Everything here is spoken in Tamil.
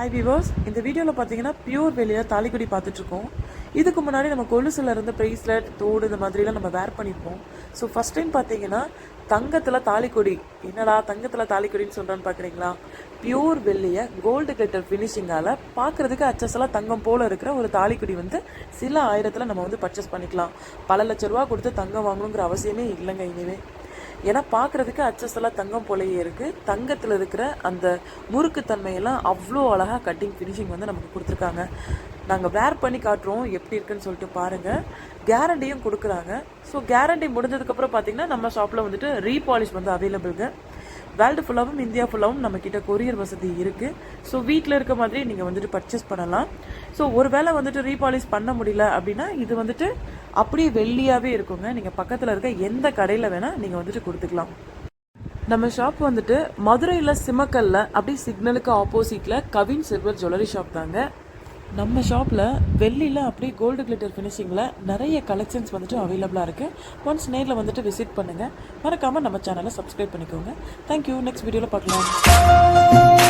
ஹாய் விவர்ஸ் இந்த வீடியோவில் பார்த்தீங்கன்னா பியூர் வெளியில் தாலிக்குடி பார்த்துட்ருக்கோம் இதுக்கு முன்னாடி நம்ம கொலுசில் இருந்து ப்ரேஸ்லெட் தோடு இந்த மாதிரிலாம் நம்ம வேர் பண்ணியிருப்போம் ஸோ ஃபஸ்ட் டைம் பார்த்தீங்கன்னா தங்கத்தில் தாலிக்கொடி. என்னடா தங்கத்தில் தாலிக்கொடின்னு சொல்கிறான்னு பார்க்குறீங்களா பியூர் வெள்ளியை கோல்டு கிளிட்டர் ஃபினிஷிங்கால் பார்க்குறதுக்கு அச்சஸெல்லாம் தங்கம் போல் இருக்கிற ஒரு தாலிக்கொடி வந்து சில ஆயிரத்தில் நம்ம வந்து பர்ச்சேஸ் பண்ணிக்கலாம். பல லட்ச ரூபா கொடுத்து தங்கம் வாங்கணுங்கிற அவசியமே இல்லைங்க இனிமே. ஏன்னா பார்க்குறதுக்கு அச்சஸ்லாம் தங்கம் போலயே இருக்குது தங்கத்தில் இருக்கிற அந்த முறுக்கு தன்மையெல்லாம் அவ்வளோ அழகாக கட்டிங் ஃபினிஷிங் வந்து நமக்கு கொடுத்துருக்காங்க. நாங்கள் வேர் பண்ணி காட்டுறோம் எப்படி இருக்குன்னு சொல்லிட்டு பாருங்கள் கேரண்டியும் கொடுக்குறாங்க. ஸோ கேரண்டி முடிஞ்சதுக்கப்புறம் பார்த்தீங்கன்னா நம்ம ஷாப்பில் வந்துட்டு ரீபாலிஷ் வந்து அவைலபிள்ங்க வேர்ல்டு ஃபுல்லாகவும் இந்தியா ஃபுல்லாகவும் நம்மக்கிட்ட கொரியர் வசதி இருக்குது ஸோ வீட்டில் இருக்க மாதிரி நீங்கள் வந்துட்டு பர்ச்சேஸ் பண்ணலாம். ஸோ ஒரு வேளை வந்துட்டு ரீபாலிஷ் பண்ண முடியல அப்படின்னா இது வந்துட்டு அப்படியே வெள்ளியாகவே இருக்குங்க. நீங்கள் பக்கத்தில் இருக்க எந்த கடையில் வேணால் நீங்கள் வந்துட்டு கொடுத்துக்கலாம். நம்ம ஷாப் வந்துட்டு மதுரையில் சிமக்கல்ல அப்படியே சிக்னலுக்கு ஆப்போசிட்டில் கவின் சில்வர் ஜுவல்லரி ஷாப் தாங்க. நம்ம ஷாப்பில் வெள்ளியில் அப்படியே கோல்டு கிளிட்டர் ஃபினிஷிங்கில் நிறைய கலெக்ஷன்ஸ் வந்துட்டு அவைலபிளாக இருக்குது ஒன்ஸ் நேரில் வந்துட்டு விசிட் பண்ணுங்கள் மறக்காமல் நம்ம சேனலை சப்ஸ்கிரைப் பண்ணிக்கோங்க. தேங்க்யூ நெக்ஸ்ட் வீடியோவில் பார்க்கலாம்.